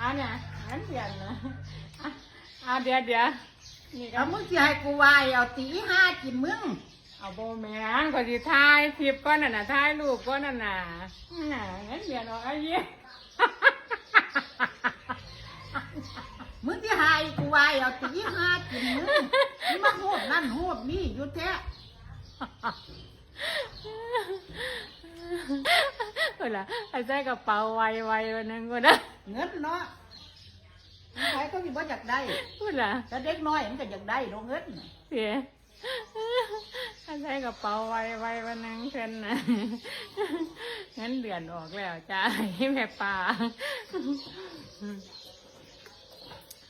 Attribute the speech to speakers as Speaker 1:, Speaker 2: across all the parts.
Speaker 1: อันเนี่ยอันเดียวนะอะอะเดี๋ยวเดี๋ยวนี่ก็
Speaker 2: เอามึงสิให้กูวายเอาตีห้ากินมึง
Speaker 1: เอาโบแมนก็สิถ่ายคลิปก้อนน่ะนะถ่ายรูปก้อนน่ะนะน่ะงั้นเดี๋ยวเราไอ้เหี้ย
Speaker 2: มึงสิให้กูวายเอาตีห้ากินมึงมึงมาโหดนั่นโหดนี่อยู่แท้
Speaker 1: เวลาไอ้ใส่กระเป๋าไวไวๆวันนึงก็ได้
Speaker 2: เงินเนาะใครก็มีบ่อยากได้
Speaker 1: เวลา
Speaker 2: แต่เด็กน้อยมันก็อยากได้ดอกเงิน
Speaker 1: เสียไอ้ใส่กระเป๋าไวไวๆวันนึงเพิ่นนะงั้นเดือนออกแล้วจ้าให้แม่ปลา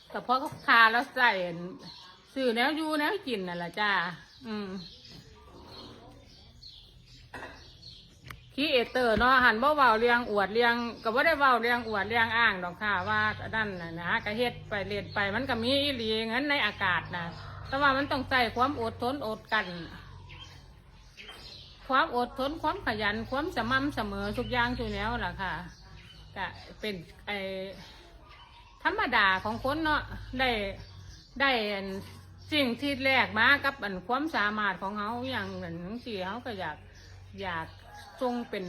Speaker 1: แต่พอเขาคาแล้วใส่สื่อแนวอยู่แนวกินน่ะล่ะจ้า อืม คีเอเตอร์เนาะหันบ่เว้าเรียงอวดเรียงก็บ่ได้เว้าเรียงอวดเรียงอ้างดอกค่ะว่านั่นน่ะนะก็เฮ็ดไปเรียนไปมันก็มีอีหลีงั้นในอากาศนะแต่ว่ามันต้องใส่ความอดทนอดกัน ความอดทนความขยันความสม่ำเสมอทุกอย่างทุกแนวล่ะค่ะก็เป็นไอธรรมดาของคนเนาะได้ได้สิ่งที่แรกมากับอันความสามารถของเขาอย่างเหมือนสี่เขาก็อยาก อยากทรงเป็น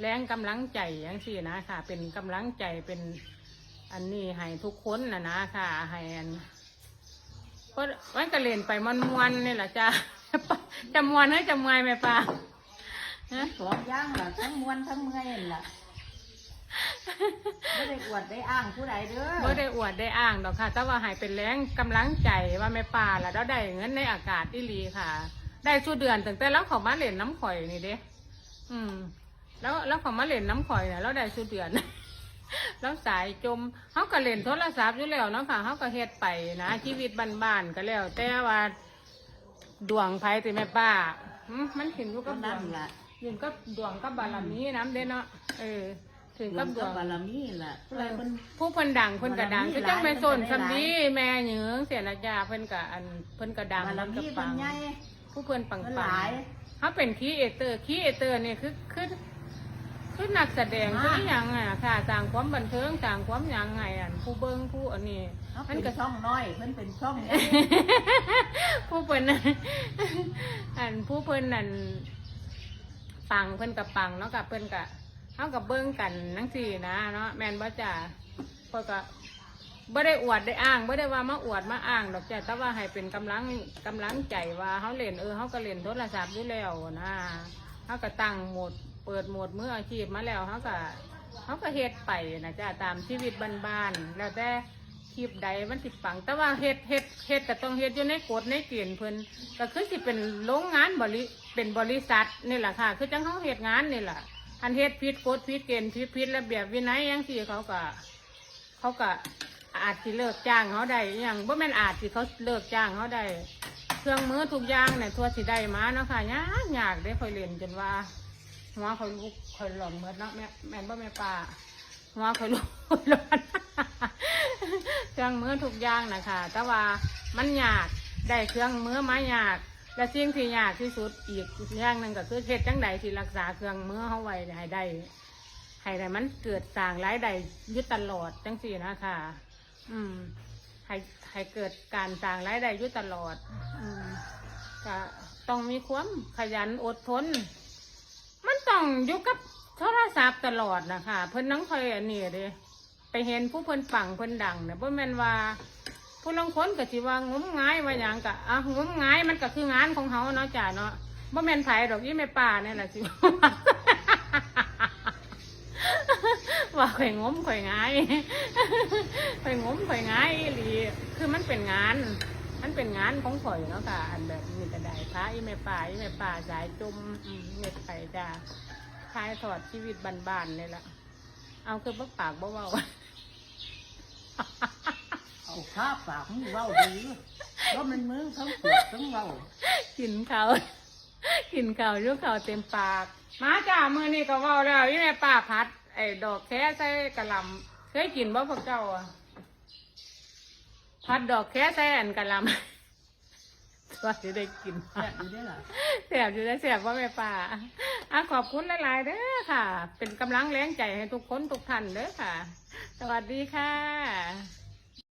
Speaker 1: แรงกำลังใจอย่างสี่นะค่ะ เป็นกำลังใจเป็นอันนี้ให้ทุกคนนะนะค่ะให้อันเพราะมันก็เล่นไปมันมวนๆนี่แหละจ้าจะมวนให้จะมวยไหมป้าฮะ
Speaker 2: สองอย่างล่ะทั้งมวนทั้งเมื่อยนั่นล่ะไม่ได้อวดได้อ้างผู้ใดเด้อ
Speaker 1: ไม่ได้อวดได้อ้างดอกค่ะ แต่ว่าให้เป็นแรงกำลังใจว่าแม่ป่าแล้วเราได้เงินในอากาศที่ลีค่ะ ได้ชั่วเดือนตั้งแต่แล้วเขามาเล่นน้ำข่อยนี่เด้อืม แล้วแล้วเขามาเล่นน้ำข่อยเนี่ยเราได้ชั่วเดือน แล้วสายจมเขาก็เล่นโทรศัพท์อยู่แล้วเนาะค่ะเขาก็เฮ็ดไปนะชีวิตบ้านๆก็แล้ว แต่ว่าดวงไพ่ติแม่ป้าหึมันขึ้นอยู่
Speaker 2: ก็
Speaker 1: กับดว
Speaker 2: นั่น
Speaker 1: ง
Speaker 2: ล่ะ
Speaker 1: ขึ้นกับดวงกับบารมีน้ำเด้เนาะเออถึง
Speaker 2: กั
Speaker 1: กั
Speaker 2: บบด
Speaker 1: ด
Speaker 2: ว
Speaker 1: ว
Speaker 2: ง
Speaker 1: ง
Speaker 2: บารมีล่ะผู้ใดเพิ่น
Speaker 1: ผู้เพิ่นดังเพิ่นก็ดัง
Speaker 2: บารมี
Speaker 1: ก็จังไปสน
Speaker 2: หลาย
Speaker 1: สำนีแม่เหยืองเสียละยาเพิ่นก็อันเพิ่นก็ดัง
Speaker 2: บาร
Speaker 1: เพิ่นก็
Speaker 2: มี
Speaker 1: ปั
Speaker 2: เพิ่น
Speaker 1: ง
Speaker 2: ใหญ่
Speaker 1: ผู้เพิ่นปัง
Speaker 2: เพิ่น
Speaker 1: ปั
Speaker 2: หลางย
Speaker 1: เขาเป็นคีเอเตอร์คีเอเตอร์นี่คือคือคือนักแสดง
Speaker 2: อ่า
Speaker 1: คืออหยังอะค่ะสร้างความบันเทิงสร้างความหยังไงอันผู้เบิ่งผู้อันนี้
Speaker 2: เขา
Speaker 1: มั
Speaker 2: เป็นน
Speaker 1: ก็
Speaker 2: ช่องน้อยเพิ่นเป็นช่องใหญ่
Speaker 1: ผู้เพิ่นน่ะอันผู้เพิ่นนั่นปังเพิ่นกับปังเนาะกับเพิ่นกับเขากับเบิ่งกันนังสี่นะเนาะแม่นบ่จ้าเพิ่นก็ บ่ได้อวดได้อ้างบ่ได้ว่ามาอวดมาอ้างดอกจ้ะแต่ว่าให้เป็นกำลังกำลังใจว่าเขาเล่นเออเขาก็เล่นโทรศัพท์อยู่แล้วนะเขาก็ตั้งโหมดเปิดโหมดมืออาชีพมาแล้วเขาก็เขาก็เฮ็ดไปนะจ้ะตามชีวิตบ้านๆแล้วแต่คลิปใดมันสิปัง แต่ว่าเฮ็ดเฮ็ดเฮ็ดก็ต้องเฮ็ดอยู่ในกฎในเกณฑ์เพิ่นก็คือสิเป็นโรงงานบริเป็นบริษัทนี่แหละค่ะ คือจังเขาเฮ็ดงานนี่แหละอันเฮ็ดผิดกฎผิดเกณฑ์ผิดผิดระเบียบวินัยอย่างที่เขาก็เขาก็ อาจสิเลิกจ้างเขาได้อหย่างบ่แม่นอาจสิเขาเลิกจ้างเขาได้เครื่องมือทุกอย่างเนี่ยทั่วสิได้มาเนาะค่ะยากยากได้คอยเรียนจนว่าหัวคอยลุกคอยหลอนเมือเนาะแม่แม่นบ่แม่ป้าหัวคอยลุกร้อน เครื่องมือทุกอย่างนะคะแต่ว่ามันยากได้เครื่องมือมายาก และสิ่งที่ยากที่สุดอีกอย่างหนึ่งก็คือเฮ็ดจังใดที่รักษาเครื่องมือเขาไว้ให้ได้ให้ได้มันเกิดสร้างรายได้อยุตลอดจังสี่นะคะ อืมให้ให้เกิดการสร้างรายได้อยุตลอด อืมก็ต้องมีความขยันอดทน มันต้องอยู่กับโทรศัพท์ตลอดนะคะเพิ่นน้องคอยอันนี้เด้ไปเห็นผู้เพิ่นปังเพิ่นดังเนี่ยบ่แม่นว่าผู้ลางคนก็สิว่างมงายว่าหยังก็อะงมงายมันก็คืองานของเขาเนาะจ้ะเนาะบ่แม่นไผดอกยี่แม่ป่านี่แหละสิ ว่าข่อยงมข่อยงายข่อยงมข่อยงายอีหลีคือมันเป็นงาน มันเป็นงานของข่อยเนาะค่ะ อันแบบมีกระไดพระอีแม่ป่าอีแม่ป่าสายจุมอืมเม็ดไข่จ้าทายถอดชีวิตบ้านๆนี่แหละเอาคือบ่ปากบ่เว้า
Speaker 2: เอาข้าปากมึงเว้าดีเพราะมันมึงทั้งปวดทั้งเว้า
Speaker 1: กินข้าวกินข้าวอยุข้าวเต็มปาก มาจ้ามือนี่ก็เว้าแล้วอีแม่ป่าพัดไอ้ดอกแค่ใส่กะหล่ำเคยกินบ่พวกเจ้าอะพัดดอกแค่ใส่อันกะหล่ำว่าจะได้กิน
Speaker 2: แซ่บอยู่ได้อล่ะ
Speaker 1: แสบอยู่ได้แสบว่าแม่ป่าอะขอบคุณหลายๆเด้อค่ะ เป็นกำลังแรงใจให้ทุกคนทุกท่านเด้อค่ะ สวัสดีค่ะ